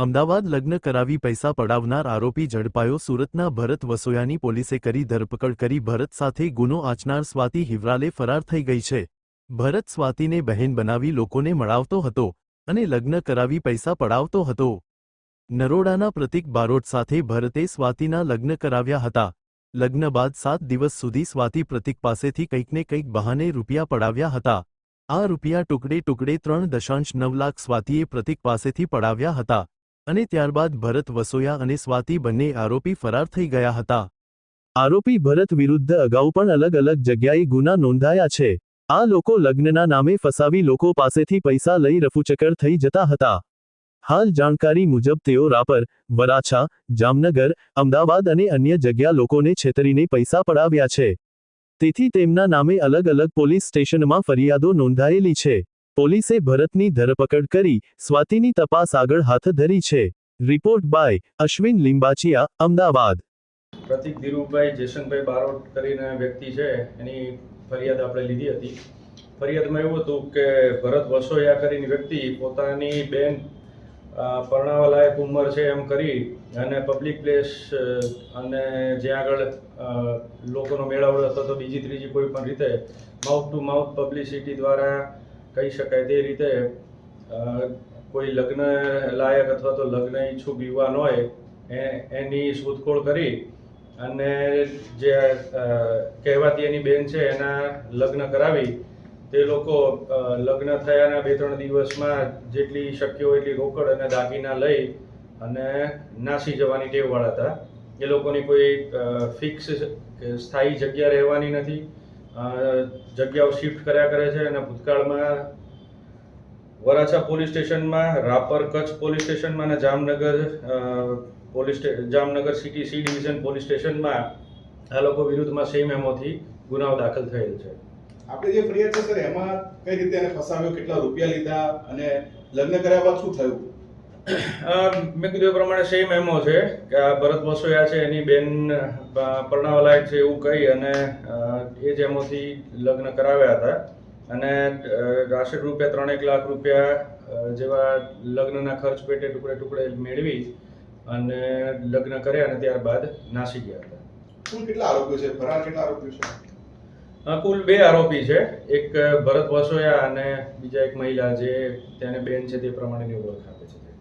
અમદાવાદ લગ્ન કરાવી પૈસા પડાવનાર આરોપી ઝડપાયો સુરતના ભરત વસોયાની પોલીસે કરી ધરપકડ કરી ભરત સાથે ગુનો આચનાર સ્વાતિ હિવરાલે ફરાર થઈ ગઈ છે. ભરત સ્વાતિને બહેન બનાવી લોકોને મળાવતો હતો અને લગ્ન કરાવી પૈસા પડાવતો હતો. નરોડાના પ્રતિક બારોટ સાથે ભરતે સ્વાતિના લગ્ન કરાવ્યા હતા. લગ્ન બાદ સાત દિવસ સુધી સ્વાતિ પ્રતિક પાસેથી કંઈકને કંઈક બહાને રૂપિયા પડાવ્યા હતા. આ રૂપિયા ટુકડે ટુકડે ત્રણ દશાંશ નવ લાખ સ્વાતિએ પ્રતિક પાસેથી પડાવ્યા હતા. અને ત્યારબાદ ભરત વસોયા અને સ્વાતિ બંને આરોપી ફરાર થઈ ગયા હતા. આરોપી ભરત વિરુદ્ધ અગાઉ પણ અલગ અલગ જગ્યાએ ગુના નોંધાયા છે. આ લોકો લગ્નના નામે ફસાવી લોકો પાસેથી પૈસા લઈ રફુચક્કર થઈ જતા હતા. હાલ જાણકારી મુજબ તેઓ રાપર, વરાછા, જામનગર, અમદાવાદ અને અન્ય જગ્યા લોકોને છેતરીને પૈસા પડાવ્યા છે. તેથી તેમના નામે અલગ અલગ પોલીસ સ્ટેશનમાં ફરિયાદો નોંધાયેલી છે. પોલીસે ભરતની ધરપકડ કરી સ્વાતિની તપાસ આગળ હાથ ધરી છે. Report by Ashwin Limbachiya, Ahmedabad. પ્રતિક ધીરુભાઈ જેસનભાઈ બારોટ કરીને વ્યક્તિ છે, એની ફરિયાદ આપણે લીધી હતી. ફરિયાદમાં એવું હતું કે ભરત વસોયા કરીને વ્યક્તિ પોતાની બેન પરણાવા લાયક ઉંમર છે એમ કરી અને પબ્લિક પ્લેસ અને જ્યાં આગળ લોકોનો મેળાવડો હતો તો બીજી ત્રીજી કોઈ પણ રીતે માઉથ ટુ માઉથ પબ્લિસિટી દ્વારા કહી શકાય તે રીતે કોઈ લગ્ન લાયક અથવા તો લગ્ન ઈચ્છુક યુવાન હોય એની શોધખોળ કરી અને જે કહેવાતી એની બેન છે એના લગ્ન કરાવી. તે લોકો લગ્ન થયાના બે ત્રણ દિવસમાં જેટલી શક્ય હોય એટલી રોકડ અને દાગીના લઈ અને નાસી જવાની ટેવવાળા હતા. એ લોકોની કોઈ ફિક્સ સ્થાયી જગ્યા રહેવાની નથી. જગ્યાઓ શિફ્ટ કર્યા કરે છે અને ભૂતકાળમાં વરાછા પોલીસ સ્ટેશનમાં, રાપર કચ્છ પોલીસ સ્ટેશનમાં અને Jamnagar police Jamnagar city C division police સ્ટેશનમાં આ લોકો વિરુદ્ધમાં સેમ એમોથી ગુનાઓ દાખલ થયેલ છે. આપણે જે ફરિયાદ છે, સર, એમાં કઈ રીતે એને ફસાવ્યો, કેટલા રૂપિયા લીધા અને લગ્ન કર્યા બાદ શું થયું? મેં કીધું એ પ્રમાણે સેમ એમો છે કે આ ભરત વસોયા છે એની બેન અ, છે એવું કહી અને એ જ એમોથી લગ્ન કરાવ્યા હતા. અને અ, રાશિદ રૂપિયા ત્રણેક લાખ રૂપિયા જેવા લગ્નના ખર્ચ પેટે ટુકડે ટુકડે મેળવી અને લગ્ન કર્યા અને ત્યારબાદ નાસી ગયા હતા. કુલ કેટલા આરોપીઓ છે? ફરાર કેટલા આરોપીઓ છે? કુલ બે આરોપી છે. એક ભરત વસોયા અને બીજા એક મહિલા જે તેને બેન છે તે પ્રમાણેની ઓળખ આપે છે.